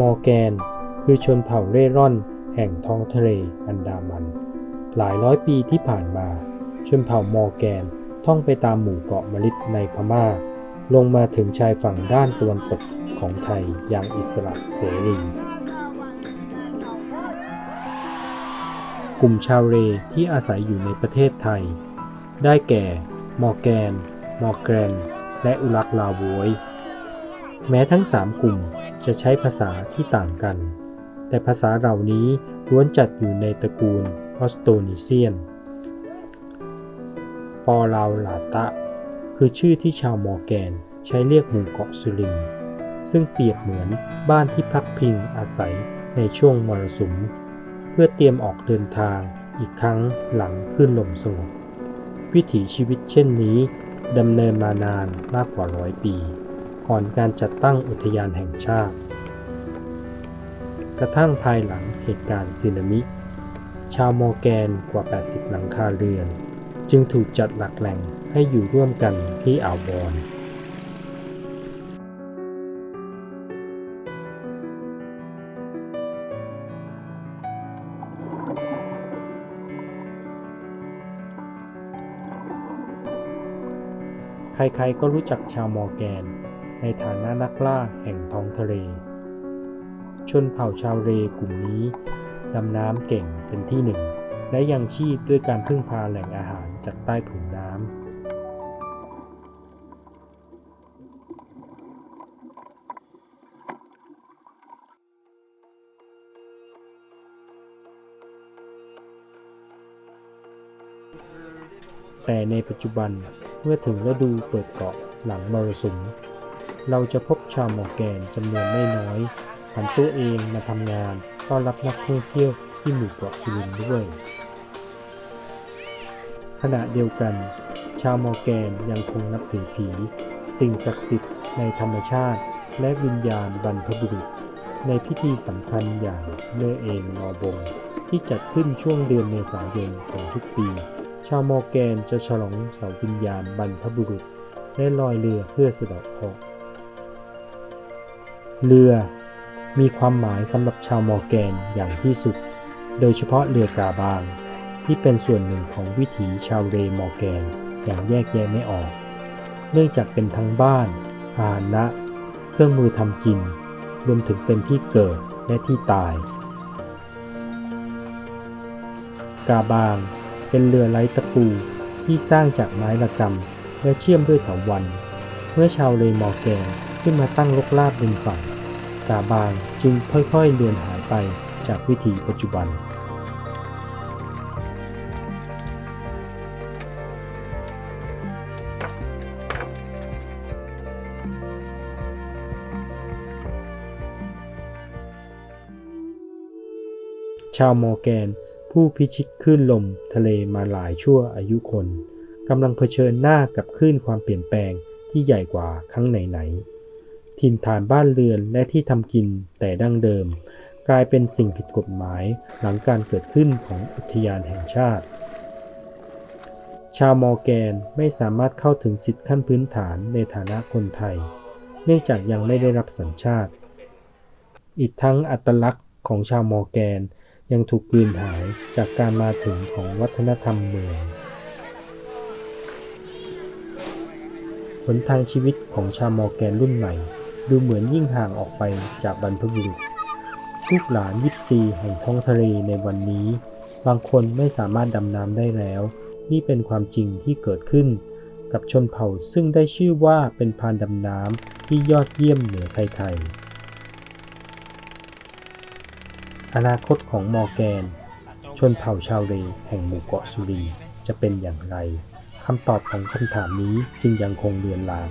มอร์แกน คือชนเผ่าเร่ร่อน แห่งท้องทะเลอันดามัน หลายร้อยปีที่ผ่านมา ชนเผ่ามอร์แกนท่องไปตามหมู่เกาะมลิดในพม่า ลงมาถึงชายฝั่งด้านตะวันตกของไทยอย่างอิสระเสรี กลุ่มชาวเรที่อาศัยอยู่ในประเทศไทย ได้แก่ มอร์แกน มอร์แกน และอุลักลาโวย แม้ทั้งสามกลุ่มจะใช้ภาษาที่ต่างกัน แต่ภาษาเหล่านี้ล้วนจัดอยู่ในตระกูลออสโตนีเซียน ปอลาวลาตะ คือชื่อที่ชาวมอร์แกนใช้เรียกหมู่เกาะสุรินทร์ซึ่งเปรียบเหมือนบ้านที่พักพิงอาศัยในช่วงมรสุม เพื่อเตรียมออกเดินทางอีกครั้งหลังขึ้นลมสงบวิถีชีวิตเช่นนี้ดำเนินมานานมากกว่าร้อยปี ก่อนการจัดตั้งอุทยานแห่งชาติ กระทั่งภายหลังเหตุการณ์สึนามิ ชาวโมแกนกว่า 80 หลังคาเรือน จึงถูกจัดหลักแหล่งให้อยู่ร่วมกันที่อ่าวบอนใครๆก็รู้จักชาวมอร์แกน ในฐานะนักล่าแห่งท้องทะเล ชนเผ่าชาวเรกลุ่มนี้ดำน้ำเก่งเป็นที่หนึ่ง และยังชีพด้วยการพึ่งพาแหล่งอาหารจากใต้ผืนน้ำแต่ในปัจจุบันเมื่อถึงฤดูเปิดเกาะหลังมรสุม เราจะพบชาวมอร์แกนจำนวนไม่น้อยผันตัวเองมาทำงานต้อนรับนักท่องเที่ยวที่หมู่เกาะสุรินด้วย ขณะเดียวกัน ชาวมอร์แกนยังคงนับถือผี สิ่งศักดิ์สิทธิ์ในธรรมชาติ และวิญญาณบรรพบุรุษ ในพิธีสำคัญอย่างเลื่อเองนอบง ที่จัดขึ้นช่วงเดือนเมษายนของทุกปี ชาวมอร์แกนจะฉลองเสาวิญญาณบรรพบุรุษและลอยเรือเพื่อสะดาะเคราะห์ เรือ มีความหมายสำหรับชาวมอร์แกนอย่างที่สุด โดยเฉพาะเรือกาบาง ที่เป็นส่วนหนึ่งของวิถีชาวเรมอร์แกนอย่างแยกแยะไม่ออก เนื่องจากเป็นทั้งบ้านพาหนะ เครื่องมือทำกิน รวมถึงเป็นที่เกิดและที่ตาย กาบางเป็นเรือไร้ตะปูที่สร้างจากไม้ระกำและเชื่อมด้วยเถาวัลย์เมื่อชาวเรมอร์แกน ขึ้นมาตั้งลกลาบริมฝั่ง กาบางจึงค่อยๆเลือนหายไปจากวิถีปัจจุบันชาวมอร์แกนผู้พิชิตคลื่นลมทะเลมาหลายชั่วอายุคนกำลังเผชิญหน้ากับคลื่นความเปลี่ยนแปลงที่ใหญ่กว่าครั้งไหนๆ ถิ่นฐานบ้านเรือนและที่ทำกินแต่ดั้งเดิม กลายเป็นสิ่งผิดกฎหมายหลังการเกิดขึ้นของอุทยานแห่งชาติ ชาวมอร์แกนไม่สามารถเข้าถึงสิทธิขั้นพื้นฐานในฐานะคนไทย เนื่องจากยังไม่ได้รับสัญชาติ อีกทั้งอัตลักษณ์ของชาวมอร์แกนยังถูกกลืนหายจากการมาถึงของวัฒนธรรมเมืองหนทางชีวิตของชาวมอร์แกนรุ่นใหม่ ดูเหมือนยิ่งห่างออกไปจากบรรพบุรุษลูกหลานยิปซีแห่งท้องทะเลในวันนี้ บางคนไม่สามารถดำน้ำได้แล้ว นี่เป็นความจริงที่เกิดขึ้น กับชนเผ่าซึ่งได้ชื่อว่าเป็นพานดำน้ำที่ยอดเยี่ยมเหนือใครๆอนาคตของมอร์แกน ชนเผ่าชาวเรแห่งหมู่เกาะสุรินจะเป็นอย่างไรคำตอบของคำถามนี้จึงยังคงเลือนลาง